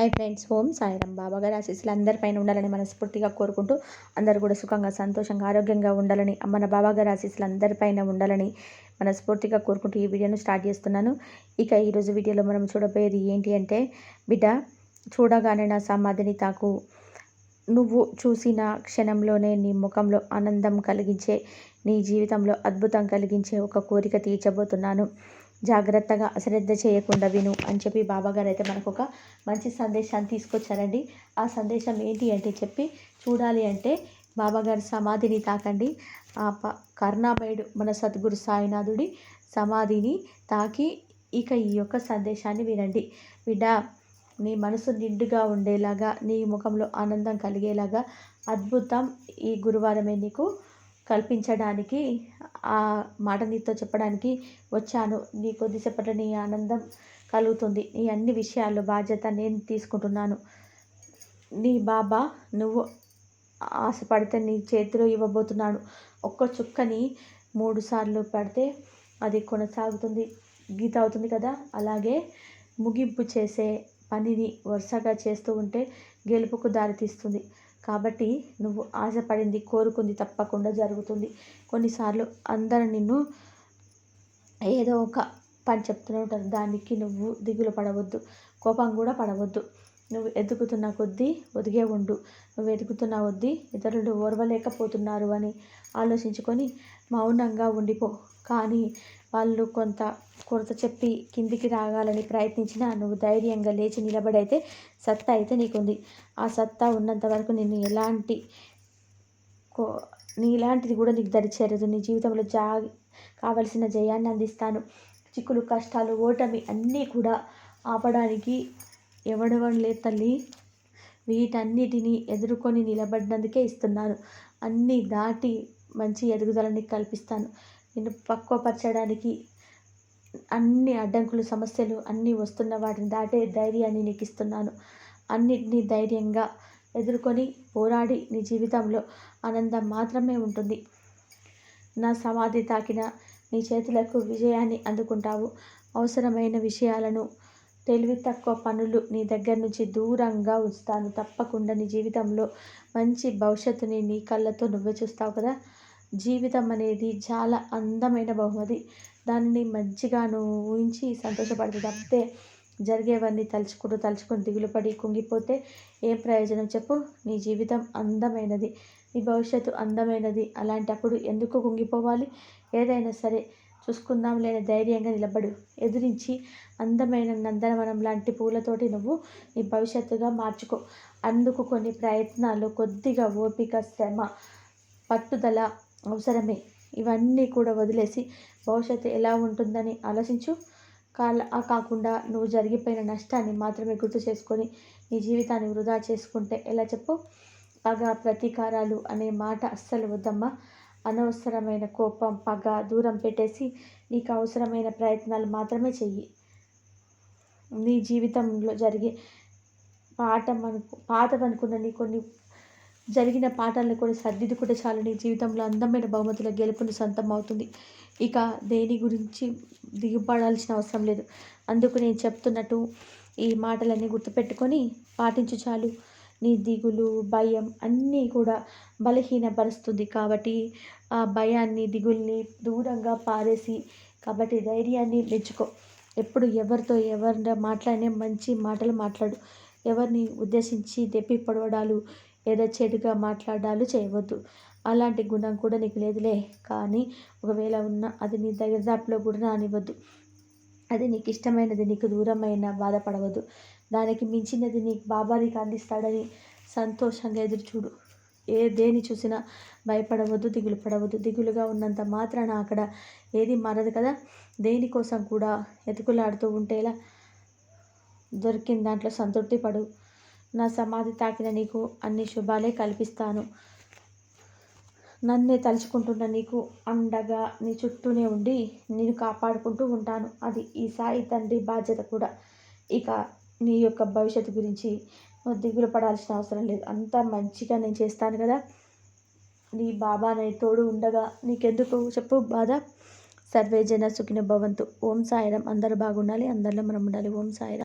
High friends ఓం సాయిరామ్ బాబా గారి ఆశీస్సులు అందరిపైన ఉండాలని మనస్ఫూర్తిగా కోరుకుంటూ అందరూ కూడా సుఖంగా సంతోషంగా ఆరోగ్యంగా ఉండాలని మన బాబా గారి ఆశీస్సులు అందరిపైన ఉండాలని మనస్ఫూర్తిగా కోరుకుంటూ ఈ వీడియోను స్టార్ట్ చేస్తున్నాను. ఇక ఈరోజు వీడియోలో మనం చూడబోయేది ఏంటి అంటే బిడ్డ చూడగానే నా సమాధిని తాకు. నువ్వు చూసిన క్షణంలోనే నీ ముఖంలో ఆనందం కలిగించే నీ జీవితంలో అద్భుతం కలిగించే ఒక కోరిక తీర్చబోతున్నాను. జాగ్రత్తగా అశ్రద్ధ చేయకుండా విను అని చెప్పి బాబాగారు అయితే మనకు ఒక మంచి సందేశాన్ని తీసుకొచ్చారండి. ఆ సందేశం ఏంటి అంటే చెప్పి చూడాలి అంటే బాబాగారి సమాధిని తాకండి. ఆ ప కరుణామయుడు మన సద్గురు సాయినాథుడి సమాధిని తాకి ఇక ఈ యొక్క సందేశాన్ని వినండి. బిడ్డా నీ మనసు నిండుగా ఉండేలాగా నీ ముఖంలో ఆనందం కలిగేలాగా అద్భుతం ఈ గురువారమే నీకు కల్పించడానికి ఆ మాట నీతో చెప్పడానికి వచ్చాను. నీ కొద్దిసేపటి నీ ఆనందం కలుగుతుంది. నీ అన్ని విషయాల్లో బాధ్యత నేను తీసుకుంటున్నాను. నీ బాబా నువ్వు ఆశపడితే నీ చేతిలో ఇవ్వబోతున్నాను ఒక్క చుక్కని మూడు సార్లు పడితే అది కొనసాగుతుంది గీత అవుతుంది కదా? అలాగే ముగింపు చేసే పనిని వరుసగా చేస్తూ ఉంటే గెలుపుకు దారితీస్తుంది. కాబట్టి నువ్వు ఆశపడింది కోరుకుంది తప్పకుండా జరుగుతుంది. కొన్నిసార్లు అందరు నిన్ను ఏదో ఒక పని చెప్తూనే ఉంటారు. దానికి నువ్వు దిగులు పడవద్దు కోపం కూడా పడవద్దు. నువ్వు ఎదుగుతున్న కొద్దీ ఒదిగే ఉండు. నువ్వు ఎదుగుతున్న కొద్దీ ఇతరులు ఓర్వలేకపోతున్నారు అని ఆలోచించుకొని మౌనంగా ఉండిపో. కానీ వాళ్ళు కొంత కొరత చెప్పి కిందికి రాగాలని ప్రయత్నించినా నువ్వు ధైర్యంగా లేచి నిలబడైతే సత్తా అయితే నీకుంది. ఆ సత్తా ఉన్నంత వరకు నిన్ను ఎలాంటి కో నీ ఇలాంటిది కూడా నీకు దరిచేరదు. నీ జీవితంలో జా కావలసిన జయాన్ని అందిస్తాను. చిక్కులు కష్టాలు ఓటమి అన్నీ కూడా ఆపడానికి ఎవడెవడు లేదు తల్లి. వీటన్నిటిని ఎదుర్కొని నిలబడినందుకే ఇస్తున్నాను. అన్నీ దాటి మంచి ఎదుగుదలని కల్పిస్తాను. నిన్ను పక్వపరచడానికి అన్ని అడ్డంకులు సమస్యలు అన్నీ వస్తున్న వాటిని దాటే ధైర్యాన్ని నీకు ఇస్తున్నాను అన్నిటినీ ధైర్యంగా ఎదుర్కొని పోరాడి నీ జీవితంలో ఆనందం మాత్రమే ఉంటుంది. నా సమాధి తాకిన నీ చేతులకు విజయాన్ని అందుకుంటావు. అవసరమైన విషయాలను తెలివి తక్కువ పనులు నీ దగ్గర నుంచి దూరంగా ఉంచుతాను. తప్పకుండా నీ జీవితంలో మంచి భవిష్యత్తుని నీ కళ్ళతో నువ్వే చూస్తావు కదా. జీవితం అనేది చాలా అందమైన బహుమతి. దానిని మంచిగా నువ్వు ఊహించి సంతోషపడితే తప్పితే జరిగేవన్నీ తలుచుకుంటూ తలుచుకొని దిగులుపడి కుంగిపోతే ఏం ప్రయోజనం చెప్పు? నీ జీవితం అందమైనది. నీ భవిష్యత్తు అందమైనది. అలాంటప్పుడు ఎందుకు కుంగిపోవాలి? ఏదైనా సరే చూసుకుందాం లేని ధైర్యంగా నిలబడు. ఎదురించి అందమైన నందనవనం లాంటి పూలతోటి నువ్వు నీ భవిష్యత్తుగా మార్చుకో. అందుకు కొన్ని ప్రయత్నాలు కొద్దిగా ఓపిక శ్రమ పట్టుదల అవసరమే. ఇవన్నీ కూడా వదిలేసి భవిష్యత్తు ఎలా ఉంటుందని ఆలోచించు. కాల కాకుండా నువ్వు జరిగిపోయిన నష్టాన్ని మాత్రమే గుర్తు చేసుకొని నీ జీవితాన్ని వృధా చేసుకుంటే ఎలా చెప్పు? పగ ప్రతీకారాలు అనే మాట అస్సలు వద్దమ్మా. అనవసరమైన కోపం పగ దూరం పెట్టేసి నీకు అవసరమైన ప్రయత్నాలు మాత్రమే చెయ్యి. నీ జీవితంలో జరిగే పాఠం అనుకు అనుకున్న నీ కొన్ని జరిగిన పాఠాలను కూడా సర్దిద్దుకుంటే చాలు. నీ జీవితంలో అందమైన బహుమతుల గెలుపుని సొంతం అవుతుంది ఇక దేని గురించి దిగుపడాల్సిన అవసరం లేదు. అందుకు నేను చెప్తున్నట్టు ఈ మాటలన్నీ గుర్తుపెట్టుకొని పాటించు చాలు. నీ దిగులు భయం అన్నీ కూడా బలహీనపరుస్తుంది కాబట్టి ఆ భయాన్ని దిగుల్ని దూరంగా పారేసి కాబట్టి ధైర్యాన్ని మెచ్చుకో. ఎప్పుడు ఎవరితో ఎవరితో మాట్లాడినా మంచి మాటలు మాట్లాడు. ఎవరిని ఉద్దేశించి దెప్పి పొడవడాలు ఏదో చెడుగా మాట్లాడాలు చేయవద్దు. అలాంటి గుణం కూడా నీకు లేదులే. కానీ ఒకవేళ ఉన్న అది నీ దరిదాపులో కూడా రానివ్వద్దు. అది నీకు ఇష్టమైనది నీకు దూరమైన బాధపడవద్దు. దానికి మించినది నీకు బాబా నీకు అందిస్తాడని సంతోషంగా ఎదురు చూడు ఏ దేని చూసినా భయపడవద్దు దిగులు పడవద్దు. దిగులుగా ఉన్నంత మాత్రాన అక్కడ ఏది మారదు కదా? దేనికోసం కూడా ఎతుకులాడుతూ ఉంటేలా దొరికిన దాంట్లో సంతృప్తి పడు. నా సమాధి తాకిన నీకు అన్ని శుభాలే కల్పిస్తాను. నన్నే తలుచుకుంటున్న నీకు అండగా నీ చుట్టూనే ఉండి నేను కాపాడుకుంటూ ఉంటాను. అది ఈ సాయి తండ్రి బాధ్యత కూడా. ఇక నీ యొక్క భవిష్యత్తు గురించి దిగులు పడాల్సిన అవసరం లేదు. అంత మంచిగా నేను చేస్తాను కదా. నీ బాబా నీ తోడు ఉండగా నీకెందుకు చెప్పు బాధ? సర్వే జన సుఖిన భవంతు. ఓం సాయిరం అందరూ బాగుండాలి. అందరిలో మనం ఉండాలి. ఓం సాయిరం